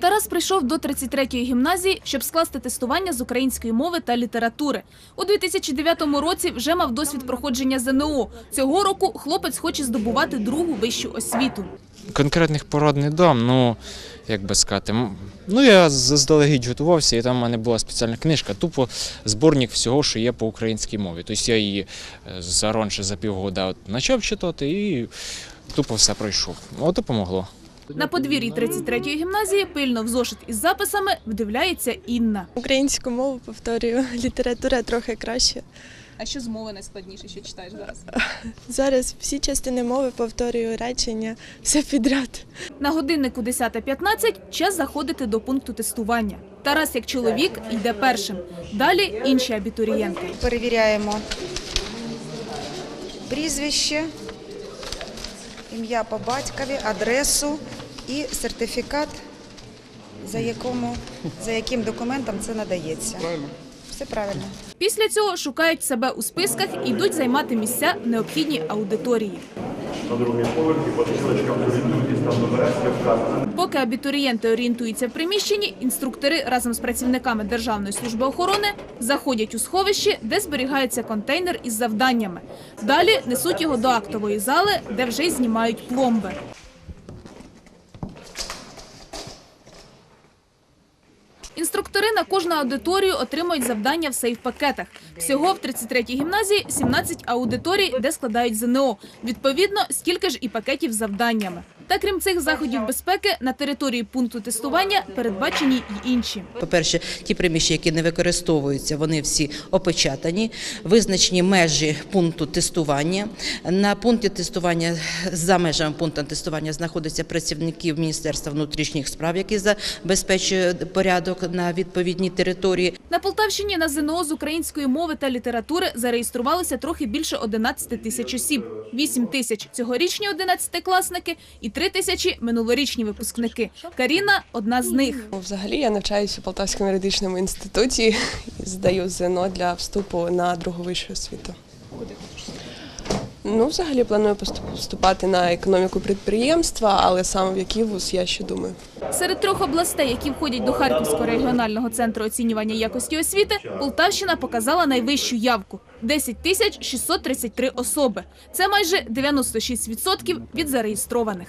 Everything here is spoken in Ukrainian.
Тарас прийшов до 33-ї гімназії, щоб скласти тестування з української мови та літератури. У 2009 році вже мав досвід проходження ЗНО. Цього року хлопець хоче здобувати другу вищу освіту. Конкретних порад не дам, ну як би сказати. Ну я заздалегідь готувався, і там в мене була спеціальна книжка, тупо зборник всього, що є по українській мові. Тобто я її е, заранше за півгода почав читати і тупо все пройшов. От допомогло. На подвір'ї 33-ї гімназії пильно в зошит із записами вдивляється Інна. Українську мову повторюю, література трохи краще. А що з мови найскладніше, що читаєш зараз? Зараз всі частини мови повторюю речення, все підряд. На годиннику 10.15 час заходити до пункту тестування. Тарас, як чоловік, йде першим. Далі інші абітурієнти. Перевіряємо прізвище, ім'я по батькові, адресу і сертифікат, за, якому, за яким документом це надається. Правильно. Все правильно. Після цього шукають себе у списках і йдуть займати місця в необхідній аудиторії. на другий поверх і по стрілочкам там. Поки абітурієнти орієнтуються в приміщенні, інструктори разом з працівниками Державної служби охорони заходять у сховище, де зберігається контейнер із завданнями. Далі несуть його до актової зали, де вже й знімають пломби. Інструктори на кожну аудиторію отримують завдання в сейф-пакетах. Всього в 33-й гімназії 17 аудиторій, де складають ЗНО. Відповідно, стільки ж і пакетів з завданнями. Та крім цих заходів безпеки, на території пункту тестування передбачені й інші. По-перше, ті приміщення, які не використовуються, вони всі опечатані, визначені межі пункту тестування. На пункті тестування, за межами пункту тестування, знаходяться працівники Міністерства внутрішніх справ, які забезпечують порядок на відповідній території. На Полтавщині на ЗНО з української мови та літератури зареєструвалися трохи більше 11 тисяч осіб. 8 тисяч – цьогорічні 11-класники і 3 тисячі – минулорічні випускники. Каріна – одна з них. Ну, Взагалі я навчаюся у Полтавському юридичному інституті і здаю ЗНО для вступу на другу вищу освіту. Куди Ну, взагалі планую поступ- на економіку підприємства, але саме в який вуз я ще думаю. Серед трьох областей, які входять до Харківського регіонального центру оцінювання якості освіти, Полтавщина показала найвищу явку – 10 тисяч 633 особи. Це майже 96% від зареєстрованих.